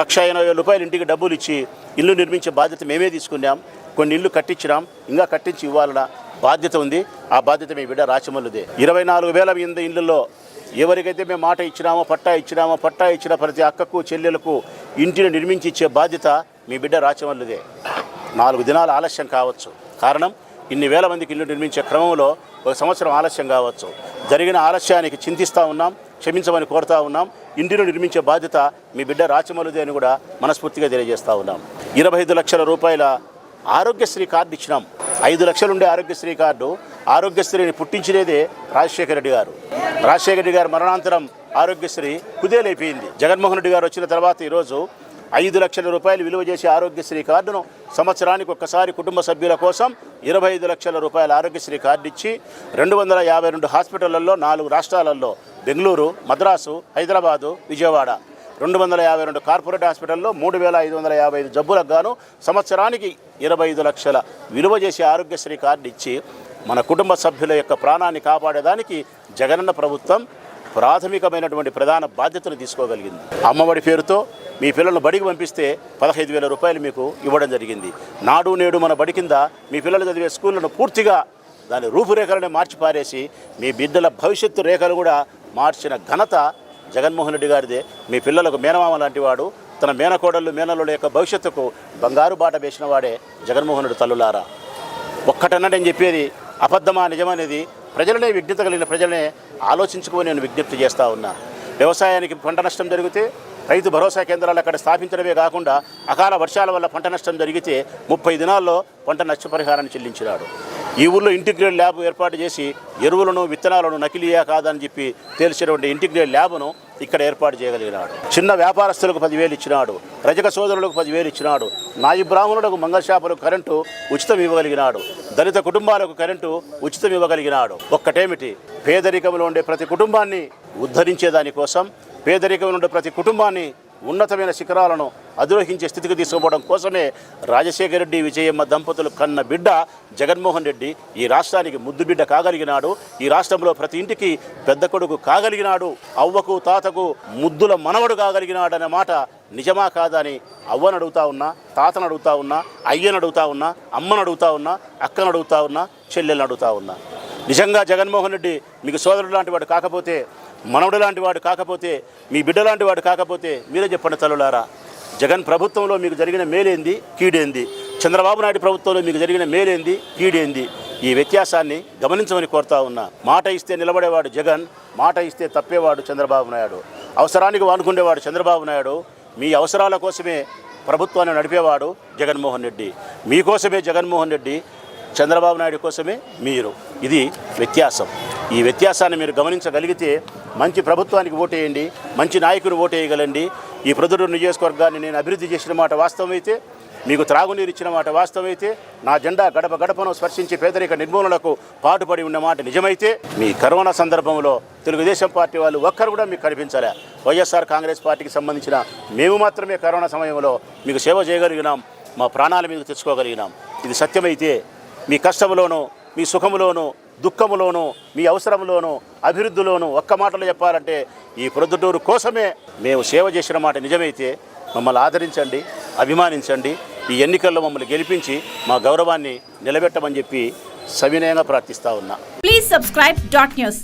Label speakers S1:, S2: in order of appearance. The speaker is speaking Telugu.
S1: లక్ష ఎనభై వేల రూపాయలు ఇంటికి డబ్బులు ఇచ్చి ఇల్లు నిర్మించే బాధ్యత మేమే తీసుకున్నాం. కొన్ని ఇల్లు కట్టించినాం. ఇంకా కట్టించి ఇవ్వాలన్న బాధ్యత ఉంది. ఆ బాధ్యత మీ బిడ్డ రాచమల్లుదే. ఇరవై నాలుగు వేల ఇంద ఇళ్ళల్లో ఎవరికైతే మేము మాట ఇచ్చినామో పట్టా ఇచ్చినామో పట్టా ఇచ్చిన ప్రతి అక్కకు చెల్లెలకు ఇంటిని నిర్మించి ఇచ్చే బాధ్యత మీ బిడ్డ రాచమల్లుదే. నాలుగు దినాల ఆలస్యం కావచ్చు. కారణం ఇన్ని వేల మందికి ఇల్లు నిర్మించే క్రమంలో ఒక సంవత్సరం ఆలస్యం కావచ్చు. జరిగిన ఆలస్యానికి చింతిస్తూ ఉన్నాం క్షమించమని కోరుతా ఉన్నాం. ఇంటిలో నిర్మించే బాధ్యత మీ బిడ్డ రాచమలుదే అని కూడా మనస్ఫూర్తిగా తెలియజేస్తూ ఉన్నాం. ఇరవై ఐదు లక్షల రూపాయల ఆరోగ్యశ్రీ కార్డు ఇచ్చినాం. ఐదు లక్షలు ఉండే ఆరోగ్యశ్రీ కార్డు ఆరోగ్యశ్రీని పుట్టించినదే రాజశేఖర రెడ్డి గారు. రాజశేఖర రెడ్డి గారు మరణాంతరం ఆరోగ్యశ్రీ కుదేలైపోయింది. జగన్మోహన్ రెడ్డి గారు వచ్చిన తర్వాత ఈరోజు ఐదు లక్షల రూపాయలు విలువ చేసే ఆరోగ్యశ్రీ కార్డును సంవత్సరానికి ఒక్కసారి కుటుంబ సభ్యుల కోసం ఇరవై ఐదు లక్షల రూపాయల ఆరోగ్యశ్రీ కార్డు ఇచ్చి రెండు వందల యాభై రెండు హాస్పిటళ్ళలో నాలుగు రాష్ట్రాలలో బెంగళూరు మద్రాసు హైదరాబాదు విజయవాడ. రెండు వందల యాభై రెండు కార్పొరేట్ హాస్పిటల్లో మూడు వేల ఐదు వందల యాభై ఐదు జబ్బులకు గాను సంవత్సరానికి ఇరవై ఐదు లక్షల విలువ చేసే ఆరోగ్యశ్రీ కార్డు ఇచ్చి మన కుటుంబ సభ్యుల యొక్క ప్రాణాన్ని కాపాడేదానికి జగనన్న ప్రభుత్వం ప్రాథమికమైనటువంటి ప్రధాన బాధ్యతను తీసుకోగలిగింది. అమ్మఒడి పేరుతో మీ పిల్లలను బడికి పంపిస్తే పదహైదు వేల రూపాయలు మీకు ఇవ్వడం జరిగింది. నాడు నేడు మన బడి కింద మీ పిల్లలు చదివే స్కూళ్ళను పూర్తిగా దాని రూపురేఖలను మార్చి పారేసి మీ బిడ్డల భవిష్యత్తు రేఖలు కూడా మార్చిన ఘనత జగన్మోహన్ రెడ్డి గారిదే. మీ పిల్లలకు మేనమామ లాంటి వాడు తన మేనకోడళ్ళు మేనల్లుల యొక్క భవిష్యత్తుకు బంగారు బాట వేసిన వాడే జగన్మోహన్ రెడ్డి తల్లులారా. ఒక్కటన్నడని చెప్పేది అబద్ధమా నిజమనేది ప్రజలనే విజ్ఞత కలిగిన ప్రజలనే ఆలోచించుకొని నేను విజ్ఞప్తి చేస్తూ ఉన్నా. వ్యవసాయానికి పంట నష్టం జరిగితే రైతు భరోసా కేంద్రాలు అక్కడ స్థాపించడమే కాకుండా అకాల వర్షాల వల్ల పంట నష్టం జరిగితే ముప్పై దినాల్లో పంట నష్టపరిహారాన్ని చెల్లించినాడు. ఈ ఊళ్ళో ఇంటిగ్రేట్ ల్యాబ్ ఏర్పాటు చేసి ఎరువులను విత్తనాలను నకిలీయా కాదని చెప్పి తేల్చినటువంటి ఇంటిగ్రేట్ ల్యాబ్ను ఇక్కడ ఏర్పాటు చేయగలిగినాడు. చిన్న వ్యాపారస్తులకు పదివేలు ఇచ్చినాడు. రజక సోదరులకు పదివేలు ఇచ్చినాడు. నాయి బ్రాహ్మణులకు మంగళషాపులకు కరెంటు ఉచితం ఇవ్వగలిగినాడు. దళిత కుటుంబాలకు కరెంటు ఉచితం ఇవ్వగలిగినాడు. ఒక్కటేమిటి? పేదరికంలో ఉండే ప్రతి కుటుంబాన్ని ఉద్ధరించేదానికోసం పేదరికంలో ఉండే ప్రతి కుటుంబాన్ని ఉన్నతమైన శిఖరాలను అధిరోహించే స్థితికి తీసుకుపోవడం కోసమే రాజశేఖర రెడ్డి విజయమ్మ దంపతులు కన్న బిడ్డ జగన్మోహన్ రెడ్డి ఈ రాష్ట్రానికి ముద్దు బిడ్డ కాగలిగినాడు. ఈ రాష్ట్రంలో ప్రతి ఇంటికి పెద్ద కొడుకు కాగలిగినాడు. అవ్వకు తాతకు ముద్దుల మనవడు కాగలిగినాడనే మాట నిజమా కాదా అని అవ్వను అడుగుతా ఉన్నా తాతను అడుగుతా ఉన్నా అయ్యను అడుగుతా ఉన్నా అమ్మను అడుగుతా ఉన్నా అక్కను అడుగుతా ఉన్నా చెల్లెలను అడుగుతా ఉన్నా. నిజంగా జగన్మోహన్ రెడ్డి మీకు సోదరుడు లాంటి వాడు కాకపోతే మనవడు లాంటి వాడు కాకపోతే మీ బిడ్డ లాంటి వాడు కాకపోతే మీరే చెప్పండి తల్లులారా. జగన్ ప్రభుత్వంలో మీకు జరిగిన మేలేంది? కీడేంది? చంద్రబాబు నాయుడు ప్రభుత్వంలో మీకు జరిగిన మేలేంది? కీడేంది? ఈ వ్యత్యాసాన్ని గమనించమని కోరుతా ఉన్నా. మాట ఇస్తే నిలబడేవాడు జగన్ మాట ఇస్తే తప్పేవాడు చంద్రబాబు నాయుడు. అవసరానికి వానుకునేవాడు చంద్రబాబు నాయుడు. మీ అవసరాల కోసమే ప్రభుత్వాన్ని నడిపేవాడు జగన్మోహన్ రెడ్డి. మీకోసమే జగన్మోహన్ రెడ్డి చంద్రబాబు నాయుడు కోసమే మీరు. ఇది వ్యత్యాసం. ఈ వ్యత్యాసాన్ని మీరు గమనించగలిగితే మంచి ప్రభుత్వానికి ఓటేయండి మంచి నాయకుని ఓటేయగలండి ఈ ప్రొద్దుటూరు నియోజకవర్గాన్ని నేను అభివృద్ధి చేసిన మాట వాస్తవమైతే మీకు త్రాగునీరు ఇచ్చిన మాట వాస్తవమైతే నా జెండా గడప గడపను స్పర్శించి పేదరిక నిర్మూలనకు పాటుపడి ఉన్న మాట నిజమైతే మీ కరోనా సందర్భంలో తెలుగుదేశం పార్టీ వాళ్ళు ఒక్కరు కూడా మీకు కనిపించలే. వైఎస్ఆర్ కాంగ్రెస్ పార్టీకి సంబంధించిన మేము మాత్రమే కరోనా సమయంలో మీకు సేవ చేయగలిగినాం మా ప్రాణాల మీద తెచ్చుకోగలిగినాం. ఇది సత్యమైతే మీ కష్టంలోనూ మీ సుఖములోనూ దుఃఖములోనూ మీ అవసరంలోనూ అభివృద్ధిలోనూ ఒక్క మాటలో చెప్పాలంటే ఈ ప్రొద్దుటూరు కోసమే మేము సేవ చేసిన మాట నిజమైతే మమ్మల్ని ఆదరించండి అభిమానించండి ఈ ఎన్నికల్లో మమ్మల్ని గెలిపించి మా గౌరవాన్ని నిలబెట్టమని చెప్పి సవినయంగా ప్రార్థిస్తా ఉన్నా.
S2: Please subscribe dot news